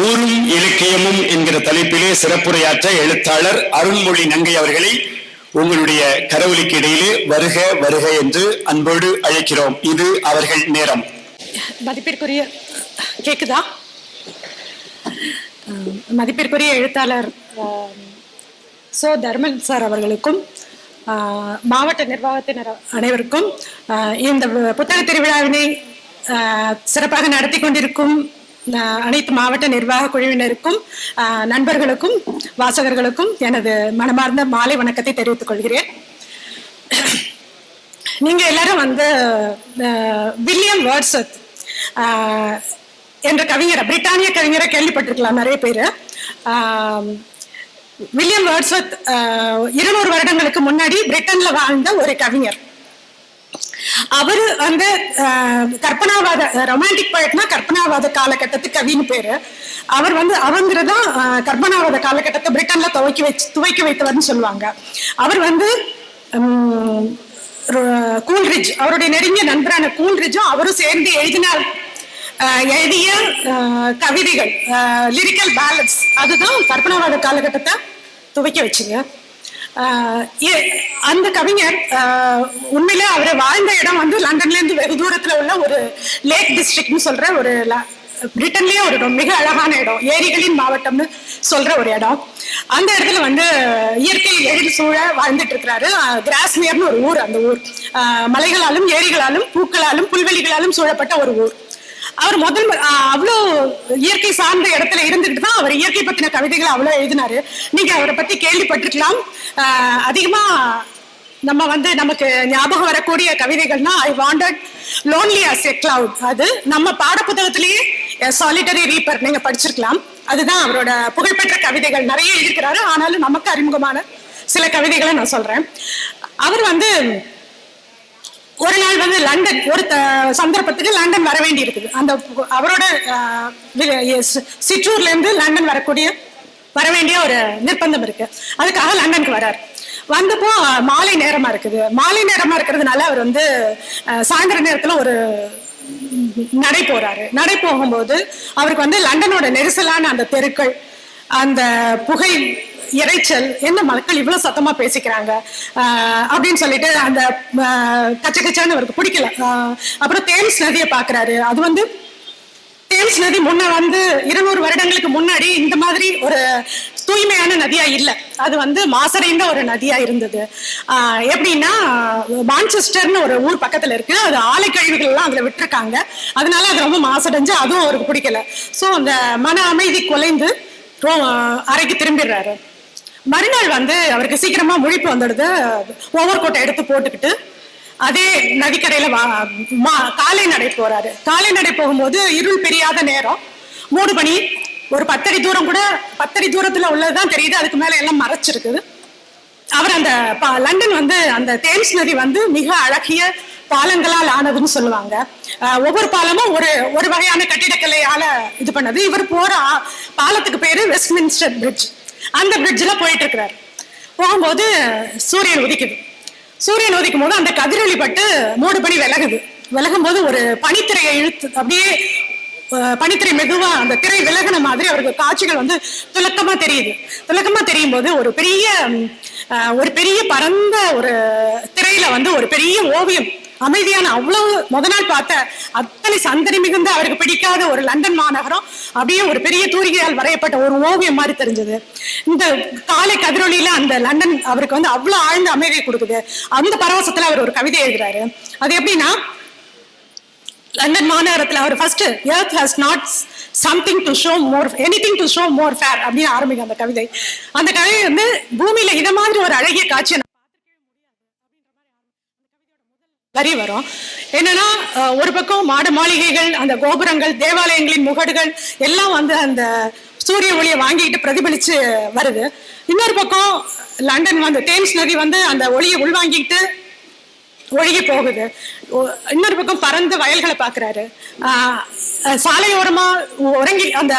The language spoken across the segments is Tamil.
ஊரும் இலக்கியமும் என்கிற தலைப்பிலே சிறப்புரையாற்ற எழுத்தாளர் அருண்மொழி நங்கை அவர்களை உங்களுடைய கரவொலிக்கு இடையிலே வருக வருக என்று அன்போடு அழைக்கிறோம். இது அவர்கள் நேரம். மதிப்பிற்குரிய கேக்குதா? மதிப்பிற்குரிய எழுத்தாளர் சோ தர்மன் சார் அவர்களுக்கும் மாவட்ட நிர்வாகத்தினர் அனைவருக்கும் இந்த புத்தக திருவிழாவினை சிறப்பாக நடத்தி கொண்டிருக்கும் அனைத்து மாவட்ட நிர்வாக குழுவினருக்கும் நண்பர்களுக்கும் வாசகர்களுக்கும் எனது மனமார்ந்த மாலை வணக்கத்தை தெரிவித்துக் கொள்கிறேன். நீங்க எல்லாரும் வந்து வில்லியம் வேர்ட்ஸத் என்ற கவிஞரை பிரிட்டானிய கவிஞரை கேள்விப்பட்டிருக்கலாம் நிறைய பேர். வில்லியம் வேர்ட்ஸ்வத் இருநூறு வருடங்களுக்கு முன்னாடி பிரிட்டன்ல வாழ்ந்த ஒரு கவிஞர். அவரு வந்து கற்பனாவாத ரொமான்டிக் போயட்னா கற்பனாவாத காலகட்டத்து கவின்னு பேரு. அவர் வந்து அவங்கிறதான் தான் கற்பனாவாத காலகட்டத்தை பிரிட்டன்ல துவக்கி வச்சு துவக்கி வைத்தவர்னு சொல்லுவாங்க. அவர் வந்து ரொ- கூல்ரிட்ஜ் அவருடைய நெருங்கிய நண்பரான கூல்ரிட்ஜும் அவரும் சேர்ந்து எழுதினார் எழுதிய கவிதைகள் லிரிக்கல் பேலன்ஸ் அதுதான் கற்பனாவாத காலகட்டத்தை துவைக்க வச்சுங்க. அந்த கவிஞர் உண்மையிலே அவர் வாழ்ந்த இடம் வந்து லண்டன்ல இருந்து வெகு தூரத்துல உள்ள ஒரு லேக் டிஸ்ட்ரிக்ட்னு சொல்ற ஒரு பிரிட்டன்லேயே பிரிட்டன்லயே ஒரு இடம், மிக அழகான இடம் ஏரிகளின் மாவட்டம்னு சொல்ற ஒரு இடம். அந்த இடத்துல வந்து இயற்கை எழில் சூழ வாழ்ந்துட்டு இருக்கிறாரு. கிராஸ்மியர்னு ஒரு ஊர் அந்த ஊர். மலைகளாலும் ஏரிகளாலும் பூக்களாலும் புல்வெளிகளாலும் சூழப்பட்ட ஒரு ஊர். அவர் முதல் மு- அவ்வளோ இயற்கை சார்ந்த இடத்துல இருந்துகிட்டு தான் அவர் இயற்கை பற்றின கவிதைகளை அவ்வளோ எழுதினாரு. நீங்கள் அவரை பற்றி கேள்விப்பட்டிருக்கலாம். அதிகமாக நம்ம வந்து நமக்கு ஞாபகம் வரக்கூடிய கவிதைகள்னா I wandered lonely as a cloud அது நம்ம பாடப்புத்தகத்திலேயே சாலிட்டரி ரீப்பர் நீங்க படிச்சிருக்கலாம். அதுதான் அவரோட புகழ்பெற்ற கவிதைகள். நிறைய இருக்கிறாரு ஆனாலும் நமக்கு அறிமுகமான சில கவிதைகளை நான் சொல்றேன். அவர் வந்து ஒரு நாள் வந்து லண்டன் ஒரு த- சந்தர்ப்பத்துக்கு லண்டன் வர வேண்டி இருக்குது அந்த அவரோட சிற்றூர்லேருந்து சிற்றூர்ல இருந்து லண்டன் வரக்கூடிய வர வேண்டிய ஒரு நிர்பந்தம் இருக்கு. அதுக்காக லண்டனுக்கு வரார். வந்தப்போ மாலை நேரமா இருக்குது. மாலை நேரமா இருக்கிறதுனால அவர் வந்து சாயந்தர நேரத்துல ஒரு நடை போறாரு. நடை போகும்போது அவருக்கு வந்து லண்டனோட நெரிசலான அந்த தெருக்கள் அந்த புகை இறைச்சல் என்ன மக்கள் இவ்வளவு சத்தமா பேசிக்கிறாங்க? அப்படின்னு சொல்லிட்டு அந்த கச்சை கச்ச கச்சான்னு அவருக்கு பிடிக்கல. அப்புறம் தேம்ஸ் நதியை பாக்குறாரு அது வந்து தேம்ஸ் நதி முன்ன வந்து இருநூறு வருடங்களுக்கு முன்னாடி இந்த மாதிரி ஒரு தூய்மையான நதியா இல்லை. அது வந்து மாசடைந்த ஒரு நதியா இருந்தது. எப்படின்னா மான்செஸ்டர்னு ஒரு ஊர் பக்கத்துல இருக்கு. அது ஆலை கழிவுகள்லாம் அதுல விட்டுருக்காங்க. அதனால அது ரொம்ப மாசடைஞ்சு அதுவும் அவருக்கு பிடிக்கல. ஸோ அந்த மன அமைதி குலைந்து ரோ- அறைக்கு திரும்பிடுறாரு. மறுநாள் வந்து அவருக்கு சீக்கிரமா முழிப்பு வந்துடுது. ஓவர் கோட்டை எடுத்து போட்டுக்கிட்டு அதே நதிக்கரையில வா- மா- காலை நடை போறாரு. காலை நடை போகும்போது இருள் பெரியாத நேரம். மூடு மணி ஒரு பத்தடி தூரம் கூட பத்தடி தூரத்துல உள்ளதுதான் தெரியுது. அதுக்கு மேல எல்லாம் மறைச்சிருக்குது. அவர் அந்த லண்டன் வந்து அந்த தேம்ஸ் நதி வந்து மிக அழகிய பாலங்களால் ஆனதுன்னு சொல்லுவாங்க. ஒவ்வொரு பாலமும் ஒரு ஒரு வகையான கட்டிடக்கலையால இது பண்ணது. இவர் போற பாலத்துக்கு பேரு வெஸ்ட்மின்ஸ்டர் பிரிட்ஜ் அந்த பிரிட்ஜில் போயிட்டு இருக்கிறார் போகும்போது சூரியன் உதிக்குது. சூரியன் உதிக்கும் போது அந்த கதிரொலி பட்டு மூடு பனி விலகுது. விலகும் போது ஒரு பனித்திரையை இழுத்து அப்படியே பனித்திரை மெதுவா அந்த திரை விலகின மாதிரி அவருக்கு காட்சிகள் வந்து துலக்கமா தெரியுது. துலக்கமா தெரியும் போது ஒரு பெரிய அஹ், ஒரு பெரிய பரந்த ஒரு திரையில வந்து ஒரு பெரிய ஓவியம் அமைதியான அவ்வளவு முத நாள் பார்த்த அத்தனை சந்தடி மிகுந்த அவருக்கு பிடிக்காத ஒரு லண்டன் மாநகரம் அப்படியே ஒரு பெரிய தூரிகையால் வரையப்பட்ட ஒரு ஓவியம் மாதிரி தெரிஞ்சது. இந்த காலை கதிரொலியில அந்த லண்டன் அவருக்கு வந்து அவ்வளவு ஆழ்ந்த அமைதியை கொடுக்குது அந்த பரவசத்துல அவர் ஒரு கவிதை எழுதுறாரு. அது எப்படின்னா லண்டன் மாநகரத்தில் அவர் first earth has not something to show more anything to show more fair அப்படின்னு ஆரம்பிக்கும் அந்த கவிதை. அந்த கவிதை வந்து பூமியில இத மாதிரி ஒரு அழகிய காட்சியை நான் வரி வரும். என்னன்னா ஒரு பக்கம் மாட மாளிகைகள் அந்த கோபுரங்கள் தேவாலயங்களின் முகடுகள் எல்லாம் வந்து அந்த சூரிய ஒளியை வாங்கிட்டு பிரதிபலிச்சு வருது. இன்னொரு பக்கம் லண்டன் வந்து டேம்ஸ் நதி வந்து அந்த ஒளியை உள்வாங்கிட்டு ஒழுகி போகுது. இன்னொரு பக்கம் பறந்த வயல்களை பார்க்குறாரு. சாலையோரமா உறங்கி அந்த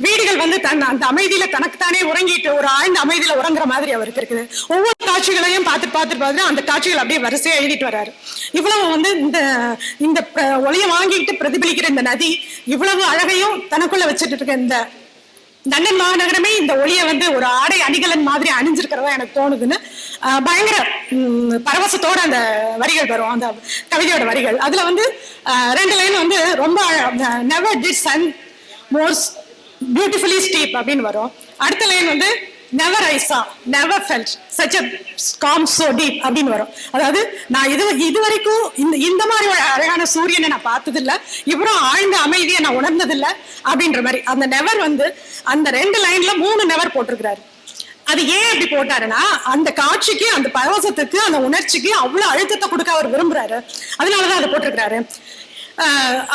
வீடுகள் வந்து தன் அந்த அமைதியில தனக்குத்தானே உறங்கிட்டு ஒரு ஆழ்ந்த அமைதியில உறங்குற மாதிரி அவருக்கு இருக்குது. ஒவ்வொரு காட்சிகளையும் பார்த்து பார்த்துட்டு பார்த்து அந்த காட்சிகள் அப்படியே வரிசையா எழுதிட்டு வர்றாரு. இவ்வளவு வந்து இந்த இந்த ஒளியை வாங்கிட்டு பிரதிபலிக்கிற இந்த நதி இவ்வளவு அழகையும் தனக்குள்ள வச்சுட்டு இருக்க இந்த லண்டன் மாநகரமே இந்த ஒளியை வந்து ஒரு ஆடை அணிகலன் மாதிரி அணிஞ்சிருக்கிறதா எனக்கு தோணுதுன்னு பயங்கர பரவசத்தோட அந்த வரிகள் வரும். அந்த கவிதையோட வரிகள். அதுல வந்து ஆஹ் ரெண்டு லைன் வந்து ரொம்ப never did sun more beautifully steep அப்படின்னு வரும். அடுத்த லைன் வந்து never I saw never felt such a calm so deep அப்படின்னு வரும். அதாவது நான் இது இது வரைக்கும் இந்த இந்த மாதிரி ஒரு அழகான சூரியனை நான் பார்த்ததில்ல. இவரும் ஆழ்ந்த அமைதியை நான் உணர்ந்ததில்ல அப்படின்ற மாதிரி. அந்த நெவர் வந்து அந்த ரெண்டு லைன்ல மூணு நெவர் போட்டிருக்கிறாரு. அது ஏன் அப்படி போட்டாருன்னா அந்த காட்சிக்கு அந்த பரவசத்துக்கு அந்த உணர்ச்சிக்கு அவ்வளவு அழுத்தத்தை கொடுக்க அவர் விரும்புறாரு. அதனாலதான் அதை போட்டிருக்கிறாரு.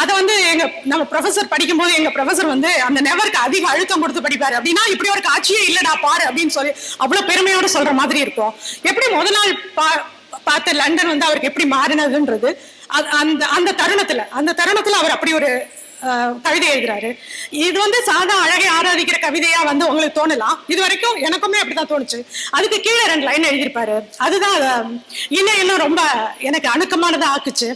அதை வந்து எங்க நம்ம ப்ரொஃபசர் படிக்கும்போது எங்க ப்ரொஃபசர் வந்து அந்த நெவருக்கு அதிக அழுத்தம் கொடுத்து படிப்பாரு. அப்படின்னா இப்படி ஒரு காட்சியே இல்லடா பாரு அப்படின்னு சொல்லி அவ்வளவு பெருமையோட சொல்ற மாதிரி இருக்கும். எப்படி முதல் நாள் பா பார்த்த லண்டன் வந்து அவருக்கு எப்படி மாறினதுன்றது அந்த அந்த தருணத்துல அந்த தருணத்துல அவர் அப்படி ஒரு கவிதை எழுதுறாரு. இது வந்து சாதா அழகை ஆராதிக்கிற கவிதையா வந்து உங்களுக்கு தோணலாம். இது வரைக்கும் எனக்குமே அப்படிதான் தோணுச்சு. அதுக்கு கீழே ரெண்டு லைன் எழுதியிருப்பாரு. அதுதான் இன்னும் இன்னும் ரொம்ப எனக்கு அணுக்கமானதா ஆக்குச்சு.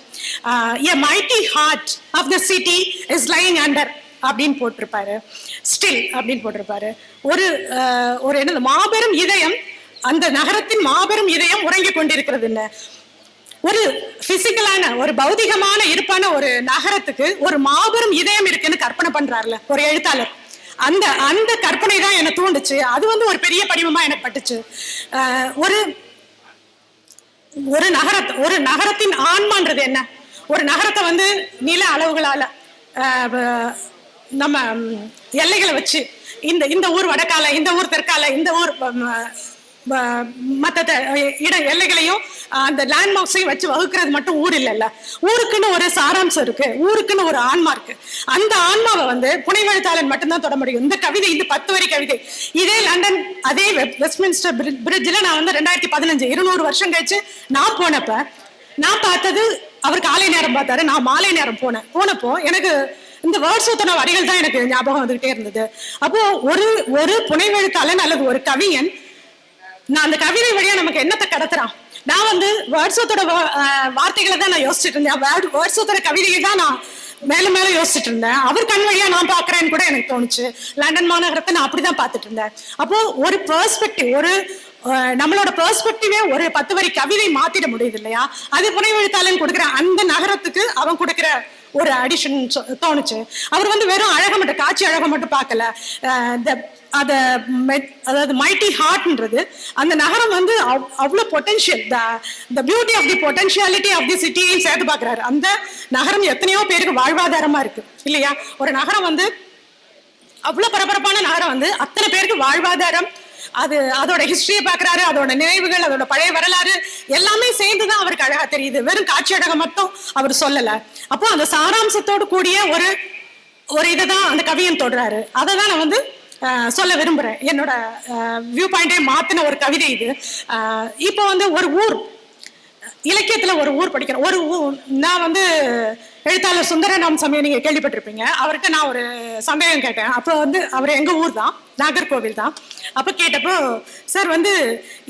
A mighty heart of the city is lying under அப்படின்னு போட்டிருப்பாரு. ஸ்டில் அப்படின்னு போட்டிருப்பாரு. ஒரு ஒரு என்னது மாபெரும் இதயம் அந்த நகரத்தின் மாபெரும் இதயம் உறங்கி கொண்டிருக்கிறது இல்லை ஒரு பிசிக்கலான ஒரு பௌதிகமான இருப்பான ஒரு நகரத்துக்கு ஒரு மாபெரும் இதயம் இருக்குன்னு கற்பனை பண்றாருல ஒரு எழுத்தாளர். அந்த அந்த கற்பனை தான் என்னை தூண்டுச்சு. அது வந்து ஒரு பெரிய படிமமா எனக்கு பட்டுச்சு. ஆஹ் ஒரு ஒரு நகரத்தை ஒரு நகரத்தின் ஆன்மான்றது என்ன? ஒரு நகரத்தை வந்து நில அளவுகளால ஆஹ் நம்ம எல்லைகளை வச்சு இந்த இந்த ஊர் வடக்கால இந்த ஊர் தெற்கால இந்த ஊர் மற்ற இட எல்லைகளையும் அந்த லேண்ட்மார்க்ஸையும் வச்சு வகுக்கிறது மட்டும் ஊர் இல்லைல்ல. ஊருக்குன்னு ஒரு சாராம்சம் இருக்கு. ஊருக்குன்னு ஒரு ஆன்மா இருக்கு. அந்த ஆன்மாவை வந்து புனைவெழுத்தாளன் மட்டும்தான் தொட முடியும். இந்த கவிதை இந்த பத்து வரி கவிதை. இதே லண்டன் அதே வெப்- வெஸ்ட்மின்ஸ்டர் பிரிட்ஜில் நான் வந்து ரெண்டாயிரத்தி பதினஞ்சு இருநூறு வருஷம் கழிச்சு நான் போனப்ப நான் பார்த்தது அவர் காலை நேரம் பார்த்தாரு நான் மாலை நேரம் போனேன். போனப்போ எனக்கு இந்த வேர்ட்ஸ் ஒத்தன வரிகள் தான் எனக்கு ஞாபகம் வந்துகிட்டே இருந்தது. அப்போ ஒரு ஒரு புனைவெழுத்தாளன் அல்லது ஒரு கவிஞன் நான் அந்த கவிதை வழியா நமக்கு என்னத்தை கடத்துறான்? நான் வந்து வேர்ட்ஸோத்தோட வார்த்தைகளை தான் நான் யோசிச்சுட்டு இருந்தேன். வேர்ட்ஸோத்தோட கவிதையை தான் நான் மேல மேல யோசிச்சுட்டு இருந்தேன். அவர் கண் வழியா நான் பாக்குறேன்னு கூட எனக்கு தோணுச்சு. லண்டன் மாநகரத்தை நான் அப்படிதான் பார்த்துட்டு இருந்தேன். அப்போ ஒரு பெர்ஸ்பெக்டிவ் ஒரு நம்மளோட பெர்ஸ்பெக்டிவே ஒரு பத்து வரி கவிதை மாத்திட முடியுது இல்லையா? அது புனைவெழுத்தாளன் கொடுக்குற அந்த நகரத்துக்கு அவன் கொடுக்குற ஒரு அடிஷன் தோணுச்சு. அவர் வந்து வெறும் அழகை மட்டும் காட்சி அழகை மட்டும் பார்க்கல. அஹ் அத அதாவது மைட்டி ஹார்ட்ன்றது அந்த நகரம் வந்து அவ்- potential the the beauty of the potentiality of the சிட்டியும் சேர்த்து பார்க்குறாரு. அந்த நகரம் எத்தனையோ பேருக்கு வாழ்வாதாரமாக இருக்கு. இல்லையா? ஒரு நகரம் வந்து அவ்வளோ பரபரப்பான நகரம் வந்து அத்தனை பேருக்கு வாழ்வாதாரம் அது அதோட ஹிஸ்டரியை பார்க்கறாரு அதோட நினைவுகள் அதோட பழைய வரலாறு எல்லாமே சேர்ந்து தான் அவருக்கு அழகா தெரியுது. வெறும் காட்சியடகம் மட்டும் அவர் சொல்லல. அப்போ அந்த சாராம்சத்தோடு கூடிய ஒரு ஒரு இதை தான் அந்த கவியன் தொடுறாரு அதை தான் நான் வந்து சொல்ல விரும்புறேன். என்னோட வியூ பாயிண்டே மாத்தின ஒரு கவிதை இது. இப்போ வந்து ஒரு ஊர் இலக்கியத்துல ஒரு ஊர் படிக்கிறேன். ஒரு ஊர் நான் வந்து எழுத்தாளர் சுந்தரராம் சமயம் நீங்க கேள்விப்பட்டிருப்பீங்க. அவர்கிட்ட நான் ஒரு சந்தேகம் கேட்டேன். அப்போ வந்து அவர் எங்க ஊர் தான் நாகர்கோவில் தான். அப்போ கேட்டப்போ சார் வந்து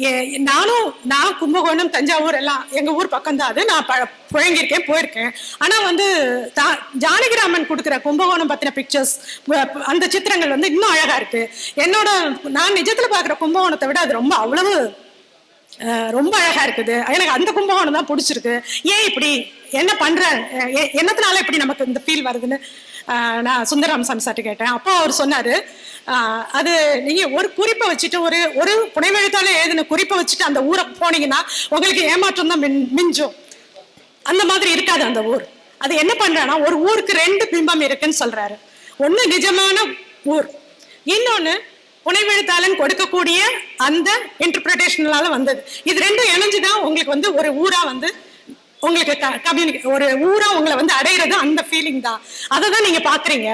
எ- நானும் நான் கும்பகோணம் தஞ்சாவூர் எல்லாம் எங்கள் ஊர் பக்கம் தான் அது. நான் ப- புழங்கியிருக்கேன் போயிருக்கேன். ஆனால் வந்து தா- ஜானகிராமன் கொடுக்குற கும்பகோணம் பற்றின பிக்சர்ஸ் அந்த சித்திரங்கள் வந்து இன்னும் அழகாக இருக்குது என்னோட நான் நிஜத்தில் பார்க்குற கும்பகோணத்தை விட அது ரொம்ப அவ்வளவு ரொம்ப அழகாக இருக்குது. எனக்கு அந்த கும்பகோணம் தான் பிடிச்சிருக்கு. ஏன் இப்படி என்ன பண்ணுற என்னத்தினால இப்படி நமக்கு இந்த ஃபீல் வருதுன்னு? நான் சுந்தரம் சார்ட்ட கேட்டேன். அப்போ அவர் சொன்னாரு அது நீங்க ஒரு குறிப்பை வச்சுட்டு ஒரு ஒரு புனைவெழுத்தால எழுதின குறிப்பை வச்சுட்டு அந்த ஊரை போனீங்கன்னா உங்களுக்கு ஏமாற்றம் தான் மின் மிஞ்சும். அந்த மாதிரி இருக்காது அந்த ஊர். அது என்ன பண்றான்னா ஒரு ஊருக்கு ரெண்டு பிம்பம் இருக்குன்னு சொல்றாரு. ஒன்று நிஜமான ஊர். இன்னொன்னு புனைவெழுத்தாளன் கொடுக்கக்கூடிய அந்த இன்டர்பிரிட்டேஷனால வந்தது. இது ரெண்டும் இணைஞ்சுதான் உங்களுக்கு வந்து ஒரு ஊரா வந்து உங்களுக்கு கம்யூனிகே ஒரு ஊரா உங்களை வந்து அடையிறது அந்த ஃபீலிங் தான். அதை தான் நீங்க பாக்குறீங்க.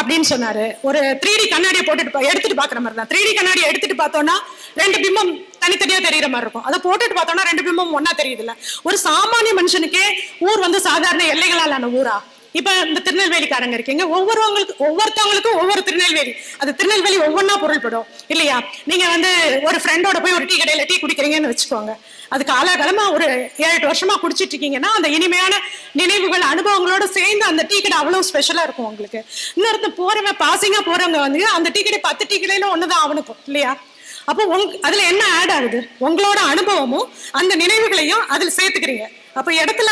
அப்படின்னு சொன்னாரு. ஒரு த்ரீ டி கண்ணாடியை போட்டுட்டு பா- எடுத்துட்டு பாக்குற மாதிரி தான். த்ரீ டி கண்ணாடியை எடுத்துட்டு பார்த்தோம்னா ரெண்டு பிம்பம் தனித்தனியா தெரியற மாதிரி இருக்கும். அதை போட்டுட்டு பார்த்தோம்னா ரெண்டு பிம்பம் ஒண்ணா தெரியுதுல்ல. ஒரு சாமானிய மனுஷனுக்கே ஊர் வந்து சாதாரண எல்லைகளாலான ஊரா? இப்ப இந்த திருநெல்வேலிக்காரங்க இருக்கீங்க. ஒவ்வொருவங்களுக்கு ஒவ்வொருத்தவங்களுக்கும் ஒவ்வொரு திருநெல்வேலி. அது திருநெல்வேலி ஒவ்வொன்றா பொருள்படும். இல்லையா? நீங்க வந்து ஒரு ஃப்ரெண்டோட போய் ஒரு டீ கடையில டீ குடிக்கிறீங்கன்னு வச்சுக்கோங்க. அது காலாகாலமா ஒரு ஏழு எட்டு வருஷமா குடிச்சிட்டு இருக்கீங்கன்னா அந்த இனிமையான நினைவுகள் அனுபவங்களோட சேர்ந்து அந்த டீ கடை அவ்வளவு ஸ்பெஷலா இருக்கும் உங்களுக்கு. இன்னொருத்த போறவன் பாசிங்கா போறவங்க வந்து அந்த டீ கடை பத்து டீ கடையில ஒண்ணுதான் அவனுக்கும். இல்லையா? அப்போ உங் அதுல என்ன ஆட் ஆகுது? உங்களோட அனுபவமும் அந்த நினைவுகளையும் அதுல சேர்த்துக்கிறீங்க. அப்ப இடத்துல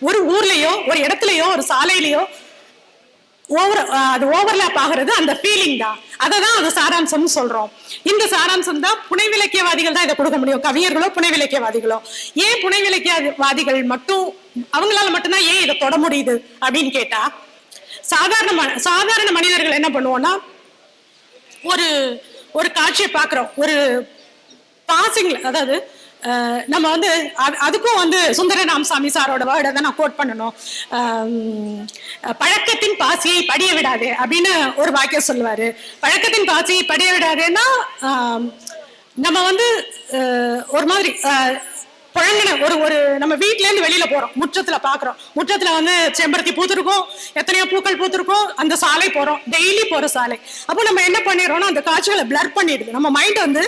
ஒரு ஊர்லயோ ஒரு இடத்துலயோ ஒரு சாலையிலயோ ஓவர் அது ஓவர்லாப் ஆகிறது அந்த ஃபீலிங் தான். அதை தான் அது சாராம்சம்னு சொல்றோம். இந்த சாராம்சம் தான் புனைவிலக்கியவாதிகள் தான் இதை கொடுக்க முடியும். கவிஞர்களோ புனை விலக்கியவாதிகளோ ஏன் புனைவிலக்கியவாதிகள் மட்டும் அவங்களால மட்டும்தான் ஏன் இதை தொட முடியுது அப்படின்னு கேட்டா சாதாரண ம- சாதாரண மனிதர்கள் என்ன பண்ணுவோம்னா ஒரு ஒரு காட்சியை பார்க்குறோம். ஒரு பாசிங்ல அதாவது நம்ம வந்து அது- அதுக்கும் வந்து சுந்தரராம் சாமி சாரோட வேர்டை தான் நான் கோட் பண்ணணும். பழக்கத்தின் பாசியை படிய விடாதே அப்படின்னு ஒரு வாக்கியம் சொல்லுவார். பழக்கத்தின் பாசியை படிய விடாதுன்னா நம்ம வந்து ஒரு மாதிரி அஹ், புழங்கின ஒரு ஒரு நம்ம வீட்டிலேருந்து வெளியில் போகிறோம் முற்றத்தில் பார்க்குறோம் முற்றத்தில் வந்து செம்பருத்தி பூத்துருக்கோம் எத்தனையோ பூக்கள் பூத்திருக்கும் அந்த சாலை போகிறோம் டெய்லி போகிற சாலை. அப்போ நம்ம என்ன பண்ணிடுறோம்னா அந்த காட்சிகளை பிளர் பண்ணிடுது. நம்ம மைண்ட் வந்து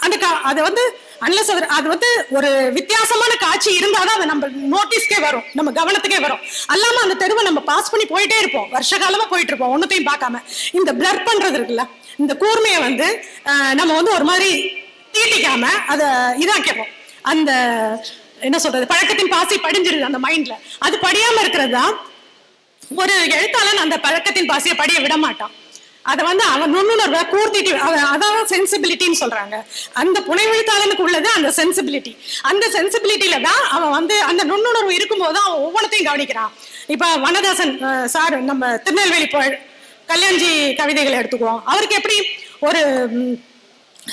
அந்த கா- அதை வந்து அன்லஸ் அது வந்து ஒரு வித்தியாசமான காட்சி இருந்தாதான் அது நம்ம நோட்டீஸ்க்கே வரும் நம்ம கவனத்துக்கே வரும். அல்லாம அந்த தெருவை நம்ம பாஸ் பண்ணி போயிட்டே இருப்போம். வருஷ காலமா போயிட்டு இருப்போம் ஒன்னத்தையும் பார்க்காம. இந்த பிளர் பண்றது இருக்குல்ல இந்த கூர்மையை வந்து நம்ம வந்து ஒரு மாதிரி தீட்டிக்காம அதை இதாக்கிப்போம் அந்த என்ன சொல்றது பழக்கத்தின் பாசி படிஞ்சிருது அந்த மைண்ட்ல அது படியாம இருக்கிறது தான் ஒரு எழுத்தாளன் அந்த பழக்கத்தின் பாசியை படிய விட மாட்டான். அதை வந்து அவன் நுண்ணுணர்வை கூர்த்திட்டு அவன் அதான் சென்சிபிலிட்டின்னு சொல்றாங்க. அந்த புனைவெழுத்தாளனுக்கு உள்ளது அந்த சென்சிபிலிட்டி அந்த சென்சிபிலிட்டியில தான் அவன் வந்து அந்த நுண்ணுணர்வு இருக்கும்போது அவன் ஒவ்வொன்றத்தையும் கவனிக்கிறான். இப்ப வனதாசன் சார் நம்ம திருநெல்வேலி கல்யாண்ஜி கவிதைகளை எடுத்துக்குவோம். அவருக்கு எப்படி ஒரு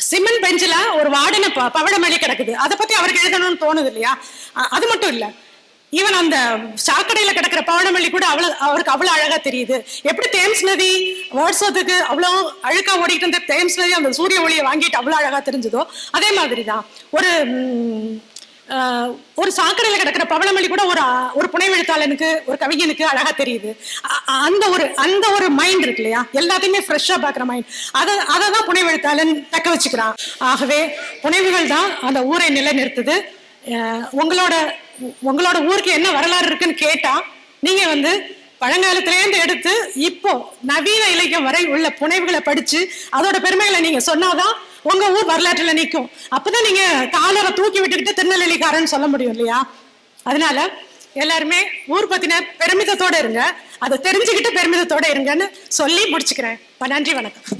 சிமெண்ட் பெஞ்சில் ஒரு வாடனை ப பவழமல்லி கிடக்குது. அதை பத்தி அவருக்கு எழுதணும்னு தோணுது இல்லையா? அது மட்டும் இல்லை. ஈவன் அந்த சாக்கடையில கிடக்கிற பவனமல்லி கூட அவ்வளவு அவருக்கு அவ்வளவு அழகா தெரியுது. எப்படி தேம்ஸ் நதி வாட்ஸ்அப்புக்கு அவ்வளோ அழுக்கா ஓடிக்கிட்டு இருந்த தேம்ஸ் நதி அந்த சூரிய ஒளியை வாங்கிட்டு அவ்வளவு அழகா தெரிஞ்சதோ அதே மாதிரி தான் ஒரு ஒரு சாக்கடையில கிடக்கிற பவளமல்லி கூட ஒரு ஒரு புனைவெழுத்தாளனுக்கு ஒரு கவிஞனுக்கு அழகா தெரியுது. அந்த ஒரு அந்த ஒரு மைண்ட் இருக்கு இல்லையா? எல்லாத்தையுமே ஃப்ரெஷ்ஷா பாக்குற மைண்ட் அதை அதை தான் புனைவெழுத்தாளன் தக்க வச்சுக்கிறான். ஆகவே புனைவுகள் தான் அந்த ஊரை நிலைநிறுத்துது. நிறுத்துது உங்களோட உங்களோட ஊருக்கு என்ன வரலாறு இருக்குன்னு கேட்டா நீங்க வந்து பழங்காலத்திலேருந்து எடுத்து இப்போ நவீன இலக்கியம் வரை உள்ள புனைவுகளை படிச்சு அதோட பெருமைகளை நீங்க சொன்னாதான் உங்க ஊர் வரலாற்றுல நிற்கும் அப்பதான் நீங்க காலரை தூக்கி விட்டுக்கிட்டு திருநெல்வேலிக்காரன்னு சொல்ல முடியும் இல்லையா? அதனால எல்லாருமே ஊர் பத்தின பெருமிதத்தோட இருங்க. அதை தெரிஞ்சுக்கிட்டு பெருமிதத்தோட இருங்கன்னு சொல்லி முடிச்சுக்கிறேன். நன்றி வணக்கம்.